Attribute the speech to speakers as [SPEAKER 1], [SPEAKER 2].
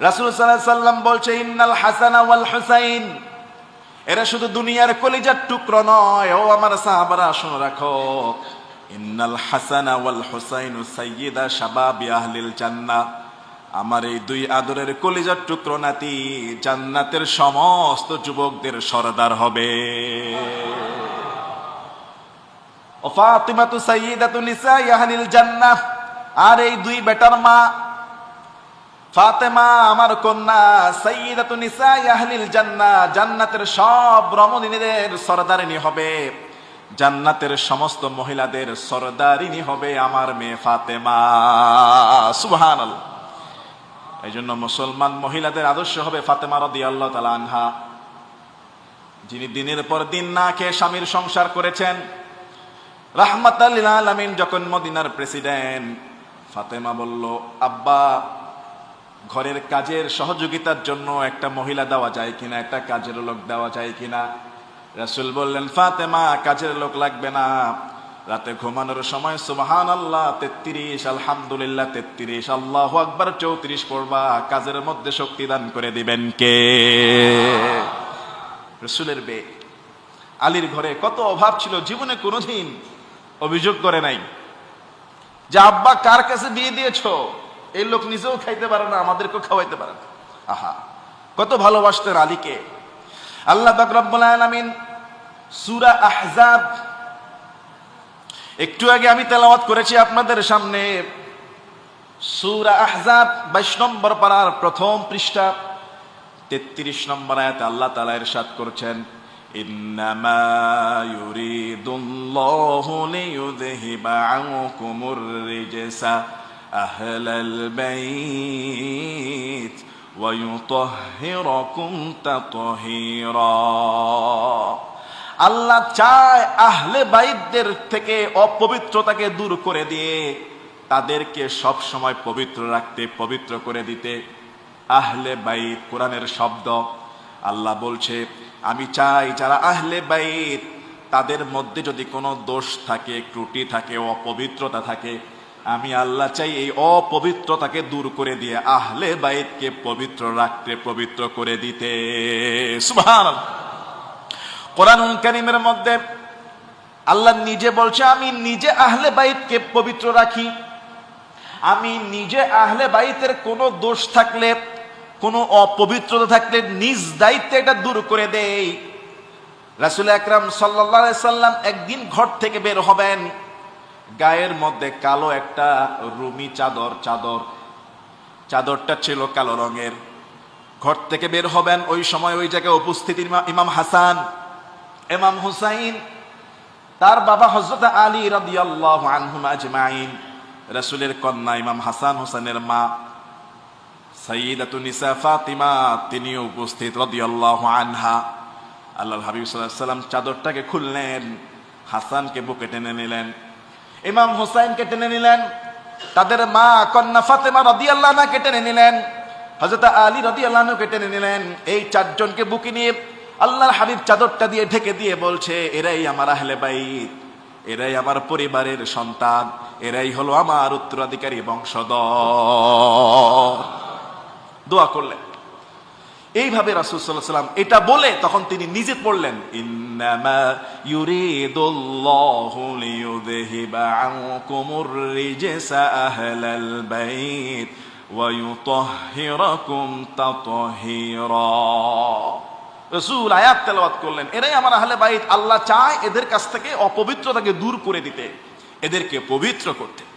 [SPEAKER 1] রাসূল আলাইহি সাল্লাম বলছে, ইন্নাল হাসানা ওয়াল হুসাইন। এরা শুধু দুনিয়ার কলিজার টুকরো নয়, ও আমার সাহাবারা, শুনে রাখো। ইন্নাল হাসানা ওয়াল হুসাইন সাইয়্যিদা শাবাবি আহলিল জান্নাহ। আমার এই দুই আদরের কলিজার টুকরো নাতি জান্নাতের সমস্ত যুবকদের সরদার হবে। ও ফাতিমাতু সাইয়্যিদাতু নিসাই আহলিল জান্নাহ। আর এই দুই বেটার মা ফাতেমা আমার কন্যা, সাইয়্যিদাতু নিসাই আহলিল জান্নাহ, জান্নাতের সব রমণীদের সরদারিনী হবে। জান্নাতের সমস্ত মহিলাদের সরদারিনী হবে আমার মেয়ে ফাতেমা। সুবহানাল্লাহ। এই জন্য মুসলমান মহিলাদের আদর্শ হবে ফাতেমা রাদিয়াল্লাহু তাআলা আনহা। যিনি দিনের পর দিন না খেয়ে স্বামীর সংসার করেছেন রাহমাত আলামিন যখন মদিনার প্রেসিডেন্ট, ফাতেমা বলল, আব্বা ঘরের কাজের সহযোগিতার জন্য একটা মহিলা দেওয়া যায় কিনা, একটা কাজের লোক দেওয়া যায় কিনা। রাসূল বললেন, ফাতেমা, কাজের লোক লাগবে না। রাতে ঘুমানোর সময় সুবহান আল্লাহ তেত্রিশ, আলহামদুলিল্লাহ, তেত্রিশ, আল্লাহ আকবার, চৌত্রিশ পড়বা। কাজের মধ্যে শক্তি দান করে দিবেন কে? রসুলের বে, আলীর ঘরে কত অভাব ছিল, জীবনে কোনোদিন অভিযোগ করে নাই। যে আব্বা কার কাছে বিয়ে দিয়েছ? এই লোক নিজেও খাইতে পারে না, আমাদেরকেও খাওয়াইতে পারে না। আহা, কত ভালোবাসতেন আলীকে। আল্লাহ বাকরব্বুল সূরা আহজাব, একটু আগে আমি তেলাওয়াত করেছি আপনাদের সামনে। সূরা আহজাব 22 নম্বর পারার প্রথম পৃষ্ঠা 33 নম্বর আয়াতে আল্লাহ তাআলা ইরশাদ করছেন, ইন্নামা ইউরিদুল্লাহু লিইউযহিবা আনকুমুর রিজসা। আহলাল বাইত ওয়া ইউতাহহিরাকুম তাতহীরা আল্লাহ চায় আহলে বাইদদের থেকে অপবিত্রতাকে দূর করে দিয়ে তাদেরকে সব সময় পবিত্র রাখতে, পবিত্র করে দিতে। আহলে বাইত, কোরআনের শব্দ। আল্লাহ বলছে, আমি চাই যারা আহলে বাইত, তাদের মধ্যে যদি কোনো দোষ থাকে, ত্রুটি থাকে, অপবিত্রতা থাকে আমি আল্লাহ চাই এই অপবিত্রতাকে দূর করে দিয়ে আহলে বাইতকে পবিত্র রাখতে, পবিত্র করে দিতে। কোরআনুল কারীমের মধ্যে আল্লাহ নিজে বলছে, আমি নিজে আহলে বাইতকে পবিত্র রাখি। আমি নিজে আহলে বাইতের কোনো দোষ থাকলে, কোনো অপবিত্রতা থাকলে নিজ দায়িত্বে এটা দূর করে দেই। রাসুল আকরাম সাল্লাহ সাল্লাম একদিন ঘর থেকে বের হবেন। গায়ের মধ্যে কালো একটা রুমি চাদর চাদর, চাদরটা ছিল কালো রঙের। ঘর থেকে বের হবেন ওই সময় ওই জায়গায় উপস্থিত ইমা- ইমাম হাসান, ইমাম হুসাইন, তার বাবা হজরত আলী রাদিয়াল্লাহু আনহুম আজমাইন, রাসূলের কন্যা ইমাম হাসান হোসেনের মা সাইয়্যিদাতু নিসা ফাতিমা, তিনিও উপস্থিত রাদিয়াল্লাহু আনহা। আল্লাহর হাবিব সাল্লাল্লাহু আলাইহি সাল্লাম চাদরটাকে খুললেন, হাসানকে বুকে টেনে নিলেন। ইমাম হুসাইনকে টেনে নিলেন, তাদের মা কন্যা ফাতেমা রাদিয়াল্লাহু আনহাকে টেনে নিলেন, হযরত আলী রাদিয়াল্লাহু আনহুকে টেনে নিলেন। এই চারজনকে বুকে নিয়ে আল্লাহর হাবিব চাদরটা দিয়ে ঢেকে দিয়ে বলছে, এরাই আমার আহলে বাইত, এরাই আমার পরিবারের সন্তান, এরাই হলো আমার উত্তরাধিকারী বংশধর। দোয়া করলেন। এইভাবে রাসূল আলাইহি সাল্লাম এটা বলে তখন তিনি নিজে পড়লেন রসুল আয়াত তেলাওয়াত করলেন, এরাই আমার আহলে বাইত, আল্লাহ চায় এদের কাছ থেকে অপবিত্রতাকে দূর করে দিতে, এদেরকে পবিত্র করতে।